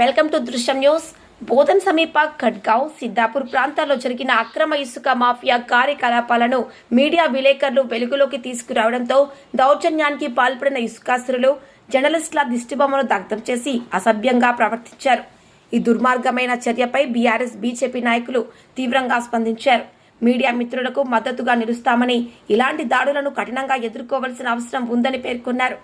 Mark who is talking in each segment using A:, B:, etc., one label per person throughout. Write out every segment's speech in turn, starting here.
A: Welcome to Drishyam news. Bodhan సమీప ఖడ్గావ్ సిద్దాపూర్ ప్రాంతాల్లో జరిగిన అక్రమ ఇసుక మాఫియా కార్యకలాపాలను మీడియా విలేకరులు వెలుగులోకి తీసుకురావడంతో దౌర్జన్యానికి పాల్పడిన ఇసుకాసురులు జర్నలిస్టుల దిష్టిబొమ్మను దగ్ధం చేసి అసభ్యంగా ప్రవర్తించారు. ఈ దుర్మార్గమైన చర్యపై బీఆర్ఎస్ బీజేపీ నాయకులు తీవ్రంగా స్పందించారు. మీడియా మిత్రులకు మద్దతుగా నిలుస్తామని ఇలాంటి దాడులను కఠినంగా ఎదుర్కోవాల్సిన అవసరం ఉందని పేర్కొన్నారు.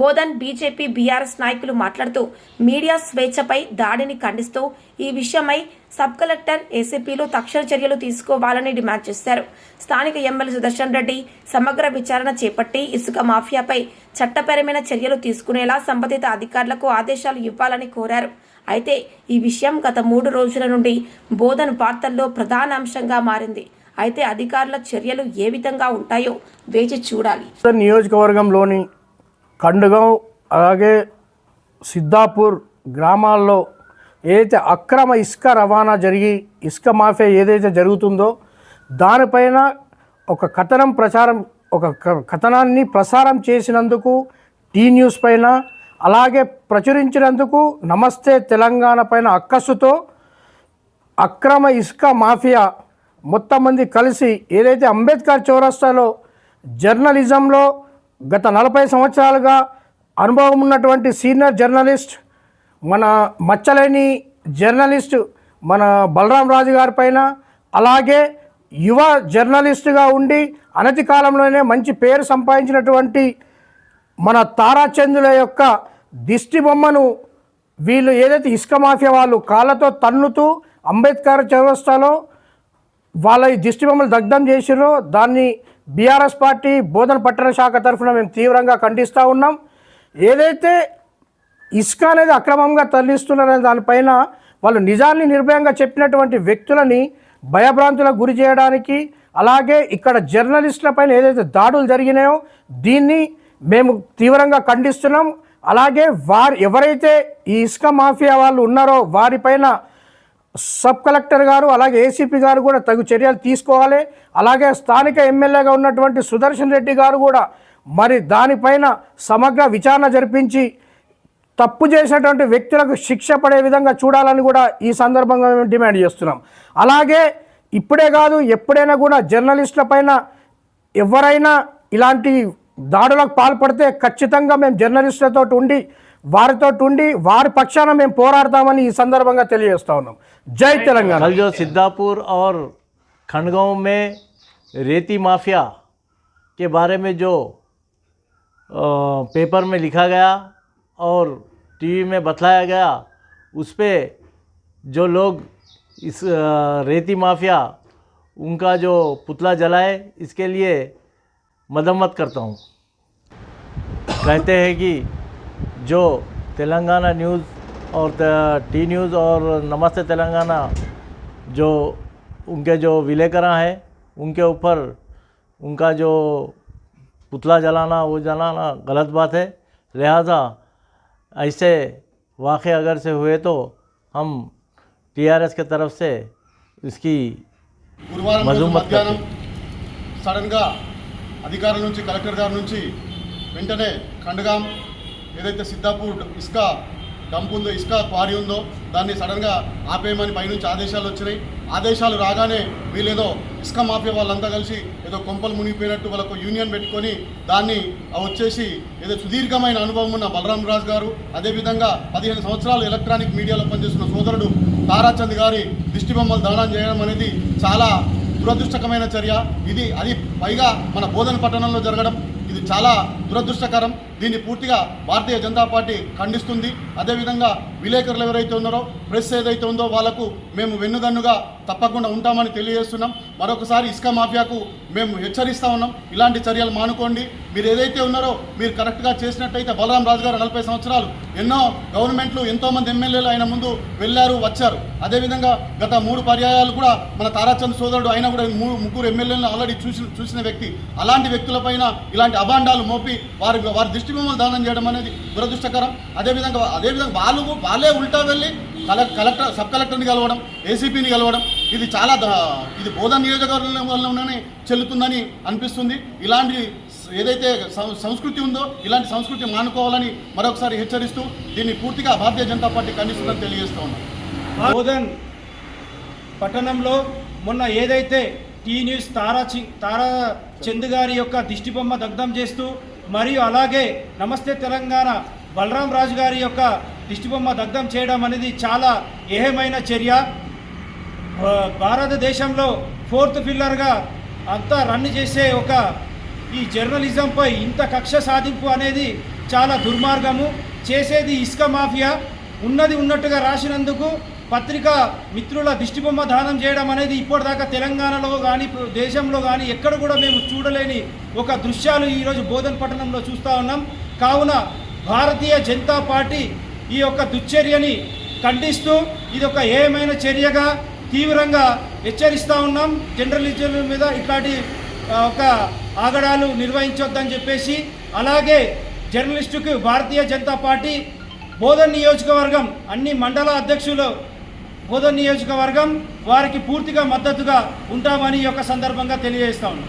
A: బోధన్ బీజేపీ బీఆర్ఎస్ నాయకులు మాట్లాడుతూ మీడియా స్వేచ్ఛపై దాడిని ఖండిస్తూ ఈ విషయమై సబ్ కలెక్టర్ ఏసీపీలు తక్షణ చర్యలు తీసుకోవాలని డిమాండ్ చేశారు. స్థానిక ఎమ్మెల్యే సుదర్శన్ రెడ్డి సమగ్ర విచారణ చేపట్టి ఇసుక మాఫియాపై చట్టపరమైన చర్యలు తీసుకునేలా సంబంధిత అధికారులకు ఆదేశాలు ఇవ్వాలని కోరారు. అయితే ఈ విషయం గత మూడు రోజుల నుండి బోధన్ వార్తల్లో ప్రధాన అంశంగా మారింది. అయితే అధికారుల చర్యలు ఏ విధంగా ఉంటాయో వేచి చూడాలి.
B: నియోజకవర్గంలోని కండుగం అలాగే సిద్ధాపూర్ గ్రామాల్లో ఏదైతే అక్రమ ఇసుక రవాణా జరిగి ఇసుక మాఫియా ఏదైతే జరుగుతుందో దానిపైన ఒక కథనం ప్రచారం ఒక క- కథనాన్ని ప్రసారం చేసినందుకు టీ న్యూస్ పైన అలాగే ప్రచురించినందుకు నమస్తే తెలంగాణ పైన అక్కసుతో అక్రమ ఇసుక మాఫియా మొత్తం మంది కలిసి ఏదైతే అంబేద్కర్ చౌరస్తాలో జర్నలిజంలో గత నలభై సంవత్సరాలుగా అనుభవం ఉన్నటువంటి సీనియర్ జర్నలిస్ట్ మన మచ్చలేని జర్నలిస్ట్ మన బలరాం రాజు గారి పైన అలాగే యువ జర్నలిస్టుగా ఉండి అనతి కాలంలోనే మంచి పేరు సంపాదించినటువంటి మన తారాచంద్రుల యొక్క దిష్టి బొమ్మను వీళ్ళు ఏదైతే ఇసుక మాఫియా వాళ్ళు కాళ్ళతో తన్నుతూ అంబేద్కర్ చౌరస్తాలో వాళ్ళ ఈ దిష్టి బొమ్మలు దగ్ధం చేసిరో దాన్ని బీఆర్ఎస్ పార్టీ బోధన పట్టణ శాఖ తరఫున మేము తీవ్రంగా ఖండిస్తూ ఉన్నాం. ఏదైతే ఇసుక అనేది అక్రమంగా తరలిస్తున్నారనే దానిపైన వాళ్ళు నిజాన్ని నిర్భయంగా చెప్పినటువంటి వ్యక్తులని భయభ్రాంతులకు గురి చేయడానికి అలాగే ఇక్కడ జర్నలిస్టుల పైన ఏదైతే దాడులు జరిగినాయో దీన్ని మేము తీవ్రంగా ఖండిస్తున్నాం. అలాగే వారు ఎవరైతే ఈ ఇసుక మాఫియా వాళ్ళు ఉన్నారో వారిపైన సబ్ కలెక్టర్ గారు అలాగే ఏసీపీ గారు కూడా తగు చర్యలు తీసుకోవాలి. అలాగే స్థానిక ఎమ్మెల్యేగా ఉన్నటువంటి సుదర్శన్ రెడ్డి గారు కూడా మరి దానిపైన సమగ్ర విచారణ జరిపించి తప్పు చేసినటువంటి వ్యక్తులకు శిక్ష పడే విధంగా చూడాలని కూడా ఈ సందర్భంగా మేము డిమాండ్ చేస్తున్నాం. అలాగే ఇప్పుడే కాదు ఎప్పుడైనా కూడా జర్నలిస్టుల పైన ఎవరైనా ఇలాంటి దాడులకు పాల్పడితే ఖచ్చితంగా మేము జర్నలిస్టులతో ఉండి వారితో ఉండి వారి పక్షాన మేము పోరాడతామని ఈ సందర్భంగా తెలియజేస్తా ఉన్నాం జై తెలంగాణ
C: कल जो सिद्धापुर और खंडगांव में रेती माफिया के बारे में जो अ, पेपर में लिखा गया और टीवी में बतलाया गया उस पे जो लोग इस अ, रेती माफिया उनका जो पुतला जलाए इसके लिए मदम्मत करता हूँ कहते हैं कि जो तेलंगाना न्यूज़ और त- टी न्यूज़ और नमस्ते तेलंगाना जो उनके जो विलेकरा हैं उनके ऊपर उनका जो पुतला जलाना वो जलाना गलत बात है लिहाजा ऐसे वाक़े अगर से हुए तो हम टीआरएस के तरफ से इसकी
D: గురువారం రోజు
C: మధుమత్
D: మధ్యాహ్నం సడన్గా అధికారుల నుంచి కలెక్టర్ గారి నుంచి వెంటనే ఖండగాం ఏదైతే సిద్ధాపూర్ ఇసుక డంప్ ఉందో ఇసుక క్వారీ ఉందో దాన్ని సడన్గా ఆపేయమని పైనుంచి ఆదేశాలు వచ్చినాయి. ఆదేశాలు రాగానే వీళ్ళేదో ఇసుక మాఫియా వాళ్ళంతా కలిసి ఏదో కొంపలు మునిగిపోయినట్టు వాళ్ళకు యూనియన్ పెట్టుకొని దాన్ని వచ్చేసి ఏదో సుదీర్ఘమైన అనుభవం ఉన్న బలరాం రాజ్ గారు అదేవిధంగా పదిహేను సంవత్సరాలు ఎలక్ట్రానిక్ మీడియాలో పనిచేస్తున్న సోదరుడు తారాచంద్ గారి దిష్టి బొమ్మలు దానం చేయడం అనేది చాలా దురదృష్టకమైన చర్య. ఇది అది పైగా మన బోధన పట్టణంలో జరగడం ఇది చాలా దురదృష్టకరం. దీన్ని పూర్తిగా భారతీయ జనతా పార్టీ ఖండిస్తుంది. అదేవిధంగా విలేకరులు ఎవరైతే ఉన్నారో ప్రెస్ ఏదైతే ఉందో వాళ్ళకు మేము వెన్నుదన్నుగా తప్పకుండా ఉంటామని తెలియజేస్తున్నాం. మరొకసారి ఇసుక మాఫియాకు మేము హెచ్చరిస్తా ఉన్నాం. ఇలాంటి చర్యలు మానుకోండి. మీరు ఏదైతే ఉన్నారో మీరు కరెక్ట్గా చేసినట్టయితే బలరాం రాజు గారు నలభై సంవత్సరాలు ఎన్నో గవర్నమెంట్లు ఎంతోమంది ఎమ్మెల్యేలు ఆయన ముందు వెళ్ళారు వచ్చారు. అదేవిధంగా గత మూడు పర్యాయాలు కూడా మన తారాచంద్ సోదరుడు ఆయన కూడా మూడు ముగ్గురు ఎమ్మెల్యేలను ఆల్రెడీ చూసి చూసిన వ్యక్తి. అలాంటి వ్యక్తులపైన ఇలాంటి అభాండాలు మోపి వారి వారి దృష్టి దానం చేయడం అనేది దురదృష్టకరం. అదేవిధంగా అదేవిధంగా వాళ్ళు వాళ్ళే ఉల్టా వెళ్ళి కలెక్ కలెక్టర్ సబ్ కలెక్టర్ని కలవడం ఏసీపీని కలవడం ఇది చాలా ఇది బోధన నియోజకవర్గంలోనే చెల్లుతుందని అనిపిస్తుంది. ఇలాంటి ఏదైతే సం- సంస్కృతి ఉందో ఇలాంటి సంస్కృతి మానుకోవాలని మరొకసారి హెచ్చరిస్తూ దీన్ని పూర్తిగా భారతీయ జనతా పార్టీ ఖండిస్తుందని తెలియజేస్తూ ఉన్నాం.
E: బోధన్ పట్టణంలో మొన్న ఏదైతే టీ న్యూస్ తారా చి తారా చంద్ గారి యొక్క దిష్టిబొమ్మ దగ్ధం చేస్తూ మరియు అలాగే నమస్తే తెలంగాణ బలరాం రాజు గారి యొక్క దిష్టిబొమ్మ దగ్ధం చేయడం అనేది చాలా ఏహమైన చర్య. భారతదేశంలో ఫోర్త్ పిల్లర్గా అంతా రన్ చేసే ఒక ఈ జర్నలిజంపై ఇంత కక్ష సాధింపు అనేది చాలా దుర్మార్గము. చేసేది ఇసుక మాఫియా. ఉన్నది ఉన్నట్టుగా రాసినందుకు పత్రికా మిత్రుల దిష్టిబొమ్మ దానం చేయడం అనేది ఇప్పటిదాకా తెలంగాణలో కానీ దేశంలో కానీ ఎక్కడ కూడా మేము చూడలేని ఒక దృశ్యాలు ఈరోజు బోధన్ పట్టణంలో చూస్తూ ఉన్నాం. కావున భారతీయ జనతా పార్టీ ఈ యొక్క దుశ్చర్యని ఖండిస్తూ ఇది ఒక ఏమైన చర్యగా తీవ్రంగా హెచ్చరిస్తూ ఉన్నాం. జర్నలిజం మీద ఇట్లాంటి ఒక ఆగడాలు నిర్వహించొద్దని చెప్పేసి అలాగే జర్నలిస్టుకు భారతీయ జనతా పార్టీ బోధన్ నియోజకవర్గం అన్ని మండల అధ్యక్షులు బోధన్ నియోజకవర్గం వారికి పూర్తిగా మద్దతుగా ఉంటామని ఈ యొక్క సందర్భంగా తెలియజేస్తా ఉన్నాం.